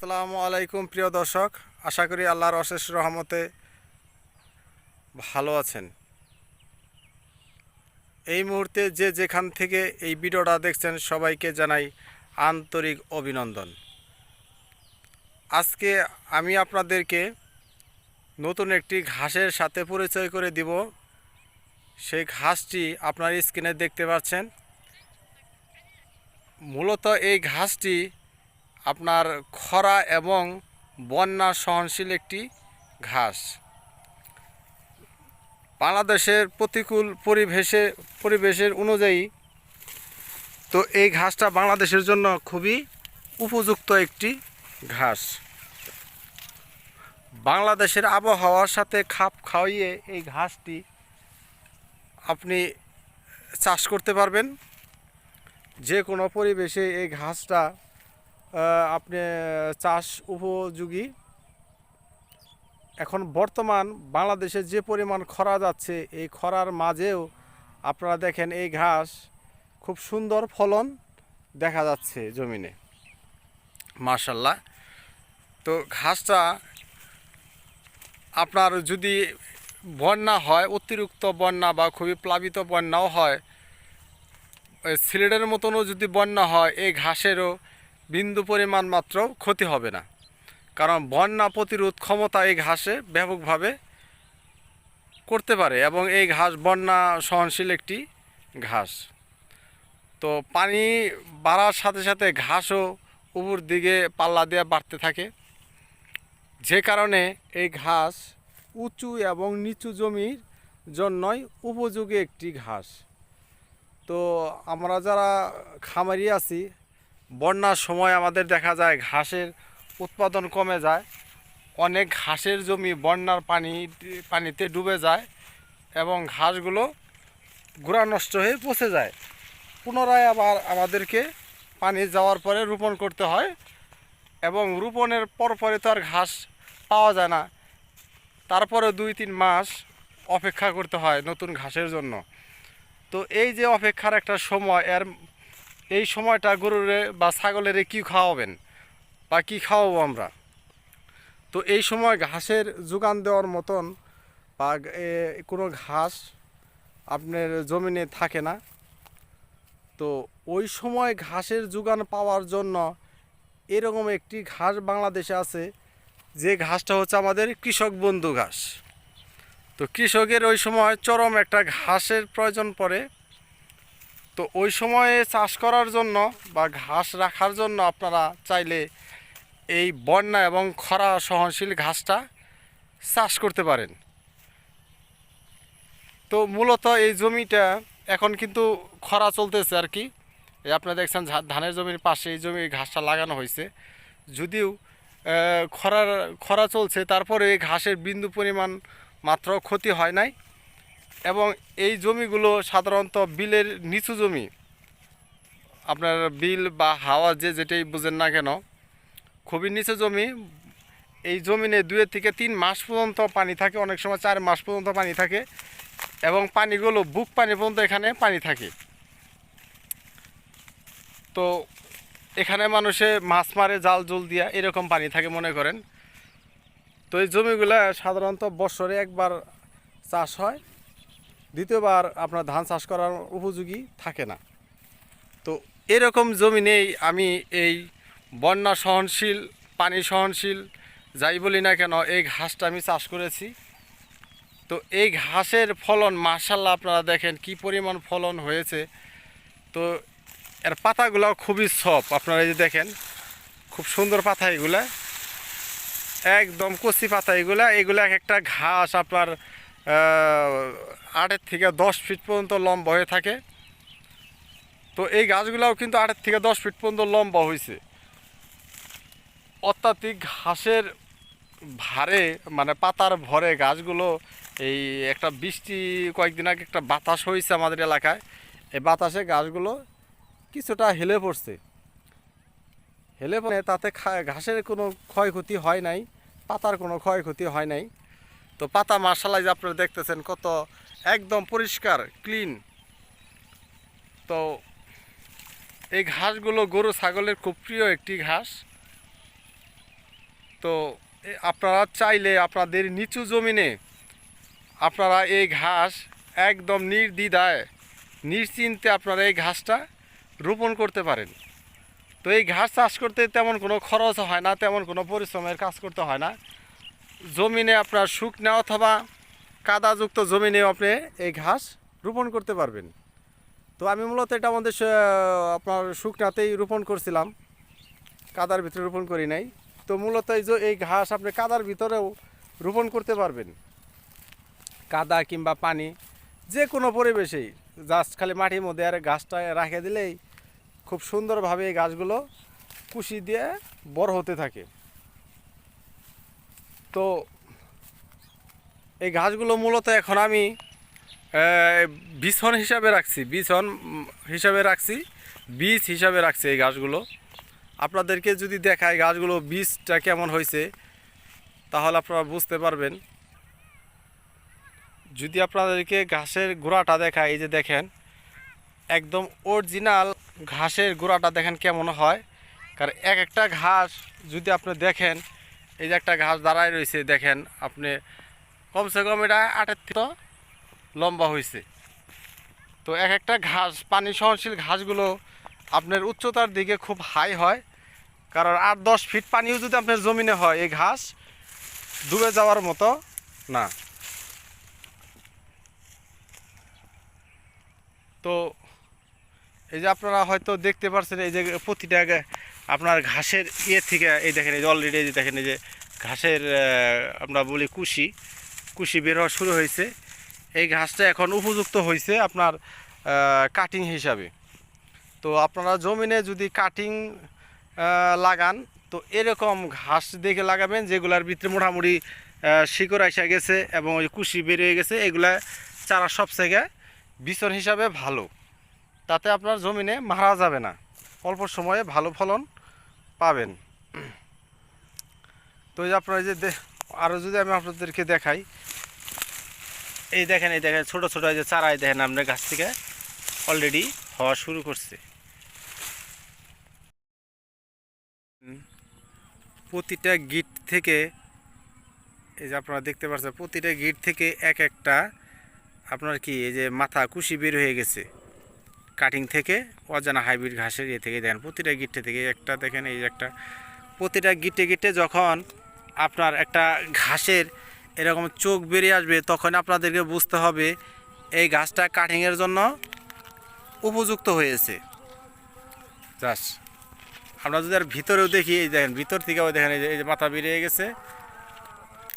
আসসালামু আলাইকুম, প্রিয় দর্শক। আশা করি আল্লাহর অশেষ রহমতে ভালো আছেন। এই মুহূর্তে যে যেখান থেকে এই ভিডিওটা দেখছেন, সবাইকে জানাই আন্তরিক অভিনন্দন। আজকে আমি আপনাদেরকে নতুন একটি ঘাসের সাথে পরিচয় করে দিব। সেই ঘাসটি আপনার স্ক্রিনে দেখতে পাচ্ছেন। মূলত এই ঘাসটি আপনার খরা এবং বন্যা সহনশীল একটি ঘাস। বাংলাদেশের প্রতিকূল পরিবেশে, পরিবেশের অনুযায়ী তো এই ঘাসটা বাংলাদেশের জন্য খুবই উপযুক্ত একটি ঘাস। বাংলাদেশের আবহাওয়ার সাথে খাপ খাওয়িয়ে এই ঘাসটি আপনি চাষ করতে পারবেন। যে কোনো পরিবেশে এই ঘাসটা আপনি চাষ উপযোগী। এখন বর্তমান বাংলাদেশে যে পরিমাণ খরা যাচ্ছে, এই খরার মাঝেও আপনারা দেখেন এই ঘাস খুব সুন্দর ফলন দেখা যাচ্ছে জমিনে। মার্শাল্লাহ তো ঘাসটা আপনার যদি বন্যা হয়, অতিরিক্ত বন্যা বা খুবই প্লাবিত বন্যাও হয় সিলেটের মতনও যদি বন্যা হয়, এই ঘাসেরও বিন্দু পরিমাণ মাত্র ক্ষতি হবে না। কারণ বন্যা প্রতিরোধ ক্ষমতা এই ঘাসে ব্যাপকভাবে করতে পারে এবং এই ঘাস বন্যা সহনশীল একটি ঘাস। তো পানি বাড়ার সাথে সাথে ঘাসও উপর দিকে পাল্লা দেওয়া বাড়তে থাকে। যে কারণে এই ঘাস উঁচু এবং নিচু জমির জন্যই উপযোগী একটি ঘাস। তো আমরা যারা খামারি আছি বন্যার সময় আমাদের দেখা যায় ঘাসের উৎপাদন কমে যায়। অনেক ঘাসের জমি বন্যার পানি, পানিতে ডুবে যায় এবং ঘাসগুলো গোড়া নষ্ট হয়ে পচে যায়। পুনরায় আবার আমাদেরকে পানি যাওয়ার পরে রোপণ করতে হয় এবং রোপণের পর পরে তো আর ঘাস পাওয়া যায় না। তারপরে দুই তিন মাস অপেক্ষা করতে হয় নতুন ঘাসের জন্য। তো এই যে অপেক্ষার একটা সময়, এর এই সময়টা গরুরে বা ছাগলেরে কি খাওয়াবেন? বা কি খাওয়াবো আমরা? তো এই সময় ঘাসের যোগান দেওয়ার মতন বা কোনো ঘাস আপনার জমিনে থাকে না। তো ওই সময় ঘাসের যোগান পাওয়ার জন্য এরকম একটি ঘাস বাংলাদেশে আছে, যে ঘাসটা হচ্ছে আমাদের কৃষক বন্ধু ঘাস। তো কৃষকের ওই সময় চরম একটা ঘাসের প্রয়োজন পড়ে। তো ওই সময়ে চাষ করার জন্য বা ঘাস রাখার জন্য আপনারা চাইলে এই বন্যা এবং খরা সহনশীল ঘাসটা চাষ করতে পারেন। তো মূলত এই জমিটা এখন কিন্তু খরা চলতেছে আর কি। এই আপনারা দেখছেন ধানের জমির পাশে এই জমি ঘাসটা লাগানো হয়েছে। যদিও খরার খরা চলছে, তারপরে এই ঘাসের বিন্দু পরিমাণ মাত্র ক্ষতি হয় নাই। এবং এই জমিগুলো সাধারণত বিলের নিচু জমি। আপনার বিল বা হাওয়া যে যেটাই বুঝেন না কেন, খুবই নিচু জমি। এই জমিনে দুয়ের থেকে তিন মাস পর্যন্ত পানি থাকে, অনেক সময় চার মাস পর্যন্ত পানি থাকে এবং পানিগুলো, বুক পানি পর্যন্ত এখানে পানি থাকে। তো এখানে মানুষে মাছ মারে, জাল জল দিয়া এরকম পানি থাকে মনে করেন। তো এই জমিগুলা সাধারণত বছরে একবার চাষ হয়। দ্বিতীয়বার আপনার ধান চাষ করার উপযোগী থাকে না। তো এরকম জমিনেই আমি এই বন্যা সহনশীল, পানি সহনশীল, যাই বলি না কেন, এই ঘাসটা আমি চাষ করেছি। তো এই ঘাসের ফলন মার্শাল্লাহ আপনারা দেখেন কি পরিমাণ ফলন হয়েছে। তো এর পাতাগুলো খুবই সফট, আপনারা এই যে দেখেন, খুব সুন্দর পাতা এগুলা। একদম কচি পাতা এগুলা এগুলা এক একটা ঘাস আপনার আটের থেকে দশ ফিট পর্যন্ত লম্বা হয়ে থাকে। তো এই গাছগুলাও কিন্তু আটের থেকে দশ ফিট পর্যন্ত লম্বা হয়েছে অত্যাধিক ঘাসের ভারে মানে পাতার ভরে গাছগুলো এই একটা বৃষ্টি কয়েকদিন আগে একটা বাতাস হয়েছে আমাদের এলাকায়। এই বাতাসে গাছগুলো কিছুটা হেলে পড়ছে। হেলে পড়ে তাতে ঘাসের কোনো ক্ষয়ক্ষতি হয় নাই, পাতার কোনো ক্ষয়ক্ষতি হয় নাই। তো পাতা মার্শালাই যে আপনারা দেখতেছেন কত একদম পরিষ্কার ক্লিন তো এই ঘাসগুলো গরু, ছাগলের খুব প্রিয় একটি ঘাস। তো আপনারা চাইলে আপনাদের নিচু জমিনে আপনারা এই ঘাস একদম নির্দ্বিধায়, নিশ্চিন্তে আপনারা এই ঘাসটা রোপণ করতে পারেন। তো এই ঘাস চাষ করতে তেমন কোনো খরচ হয় না, তেমন কোনো পরিশ্রমের কাজ করতে হয় না। জমিনে আপনার শুকনা অথবা কাদাযুক্ত জমিনেও আপনি এই ঘাস রোপণ করতে পারবেন। তো আমি মূলত এটা আমাদের আপনার শুকনাতেই রোপণ করছিলাম। কাদার ভিতরে রোপণ করি নাই। তো মূলত এই যে, এই ঘাস আপনি কাদার ভিতরেও রোপণ করতে পারবেন। কাদা কিংবা পানি যে কোনো পরিবেশেই, জাস্ট খালি মাটির মধ্যে আর গাছটা রাখে দিলেই খুব সুন্দরভাবে এই গাছগুলো কুশি দিয়ে বড় হতে থাকে। তো এই গাছগুলো মূলত এখন আমি বিছন হিসাবে রাখছি, বিছন হিসাবে রাখছি, বীজ হিসাবে রাখছি এই গাছগুলো আপনাদেরকে যদি দেখায় গাছগুলো বীজটা কেমন হয়েছে, তাহলে আপনারা বুঝতে পারবেন। যদি আপনাদেরকে ঘাসের গোড়াটা দেখায় এই যে দেখেন, একদম অরিজিনাল ঘাসের গোড়াটা দেখেন কেমন হয়। কারণ এক একটা ঘাস যদি আপনি দেখেন এই যে একটা ঘাস দাঁড়ায় রয়েছে, দেখেন আপনি, কমসে কম এটা আটের থেকে লম্বা হয়েছে। তো এক একটা ঘাস, পানি সহনশীল ঘাসগুলো আপনার উচ্চতার দিকে খুব হাই হয়, কারণ আট দশ ফিট পানিও যদি আপনার জমিনে হয়, এই ঘাস ডুবে যাওয়ার মতো না। তো এই যে আপনারা হয়তো দেখতে পাচ্ছেন এই যে প্রতিটা আপনার ঘাসের ইয়ে থেকে, এই দেখেন, এই যে অলরেডি এই যে দেখেন, এই যে ঘাসের আমরা বলি কুশি। কুশি বের হওয়া শুরু হয়েছে। এই ঘাসটা এখন উপযুক্ত হয়েছে আপনার কাটিং হিসাবে। তো আপনারা জমিনে যদি কাটিং লাগান, তো এরকম ঘাস দেখে লাগাবেন যেগুলার ভিতরে মোটামুটি শিকড় আসা গেছে এবং ওই কুশি বেরিয়ে গেছে, এগুলা চারা সব থেকে বিচন হিসাবে ভালো। তাতে আপনার জমিনে মারা যাবে না। অল্প সময়ে ভালো ফলন পাবেন। তো এই যে আপনারা এই যে আরও যদি আমি আপনাদেরকে দেখাই। এই দেখেন এই দেখেন, ছোটো ছোটো এই যে চারাই দেখেন আপনার গাছ থেকে অলরেডি হওয়া শুরু করছে। প্রতিটা গিট থেকে, এই যে আপনারা দেখতে পাচ্ছেন, প্রতিটা গিট থেকে এক একটা আপনার কি, এই যে মাথা, কুশি বের হয়ে গেছে। কাটিং থেকে, অজানা হাইব্রিড ঘাসের ইয়ে থেকে দেখেন, প্রতিটা গিটে থেকে একটা দেখেন, এই একটা, প্রতিটা গিটে গিটে যখন আপনার একটা ঘাসের এরকম চোখ বেরিয়ে আসবে, তখন আপনাদেরকে বুঝতে হবে এই গাছটা কাটিংয়ের জন্য উপযুক্ত হয়েছে। চাষ আমরা যদি আর ভিতরেও দেখি, এই দেখেন, ভিতর থেকেও দেখেন, এই যে মাথা বেরিয়ে গেছে।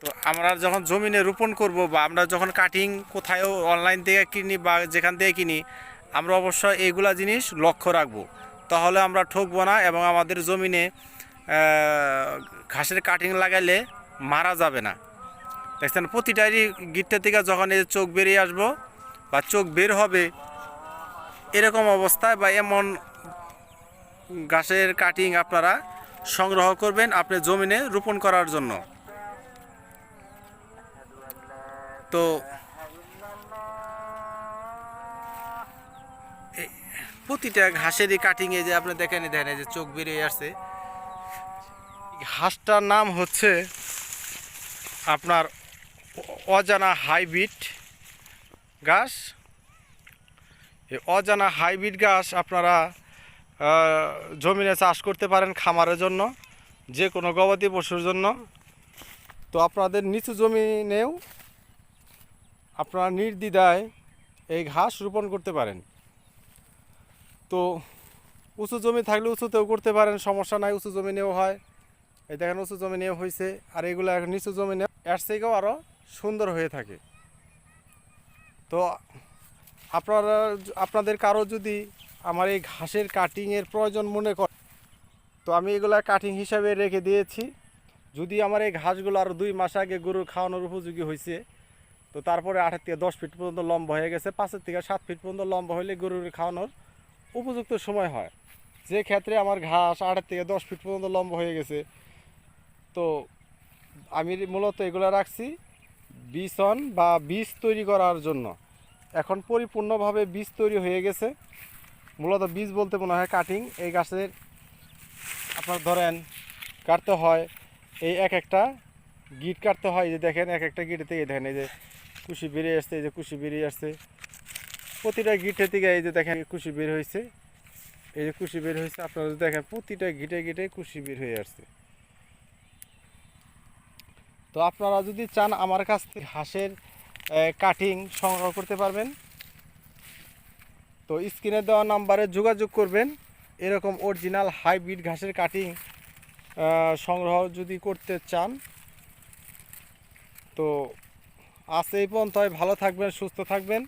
তো আমরা যখন জমিনে রোপণ করব বা আমরা যখন কাটিং কোথায়ও অনলাইন থেকে কিনি বা যেখান থেকে কিনি আমরা অবশ্যই এইগুলা জিনিস লক্ষ্য রাখব। তাহলে আমরা ঠকবো না এবং আমাদের জমিনে ঘাসের কাটিং লাগাইলে মারা যাবে না। দেখছেন, প্রতিটারই গিটটা থেকে যখন এই চোখ বেরিয়ে আসব বা চোখ বের হবে, এরকম অবস্থায় বা এমন ঘাসের কাটিং আপনারা সংগ্রহ করবেন আপনি জমিনে রোপণ করার জন্য। তো প্রতিটা ঘাসেরই কাটিংয়ে যে আপনি দেখেন দেখেন যে চোখ বেরিয়ে আসছে। ঘাসটার নাম হচ্ছে আপনার অজানা হাইব্রিড এই অজানা হাইব্রিড গাছ আপনারা জমিনে চাষ করতে পারেন খামারের জন্য, যে কোনো গবাদি পশুর জন্য। তো আপনাদের নিচু জমিনেও আপনারা নির্দ্বিধায় এই ঘাস রোপণ করতে পারেন। তো উঁচু জমি থাকলে উঁচুতেও করতে পারেন, সমস্যা নাই, উঁচু জমিনেও হয়। এই দেখেন উঁচু জমিনেও হয়েছে, আর এগুলো এখন নিচু জমিনে এর থেকেও আরও সুন্দর হয়ে থাকে। তো আপনারা আপনাদের কারও যদি আমার এই ঘাসের কাটিংয়ের প্রয়োজন মনে করে, তো আমি এগুলা কাটিং হিসাবে রেখে দিয়েছি। যদি আমার এই ঘাসগুলো আরও দুই মাস আগে গরুর খাওয়ানোর উপযোগী হয়েছে, তো তারপরে আটের থেকে দশ ফিট পর্যন্ত লম্বা হয়ে গেছে, পাঁচের থেকে সাত ফিট পর্যন্ত লম্বা হলে গরুর খাওয়ানোর উপযুক্ত সময় হয়। যে ক্ষেত্রে আমার ঘাস আটের থেকে দশ ফিট পর্যন্ত লম্বা হয়ে গেছে, তো আমি মূলত এগুলো রাখছি বিছন বা বীজ তৈরি করার জন্য। এখন পরিপূর্ণভাবে বীজ তৈরি হয়ে গেছে। মূলত বীজ বলতে মনে হয় কাটিং। এই গাছের আপনার ধরেন কাটতে হয়, এই এক একটা গিট কাটতে হয়। যে দেখেন, এক একটা গিটে থেকে দেখেন, এই যে কুশি বেরিয়ে আসছে, এই যে কুশি বেরিয়ে আসছে। প্রতিটা গিটে থেকে এই যে দেখেন কুশি বের হয়েছে। এই যে কুশি বের হয়েছে, আপনারা দেখেন প্রতিটা গিটে গিটে কুশি বের হয়ে আসছে। তো আপনারা যদি চান আমার কাছ থেকে হাঁসের কাটিং সংগ্রহ করতে পারবেন, তো স্ক্রিনে দেওয়া নাম্বারে যোগাযোগ করবেন। এরকম অরিজিনাল হাইব্রিড ঘাসের কাটিং সংগ্রহ যদি করতে চান, তো আজ এই পর্যন্ত ভালো থাকবেন, সুস্থ থাকবেন।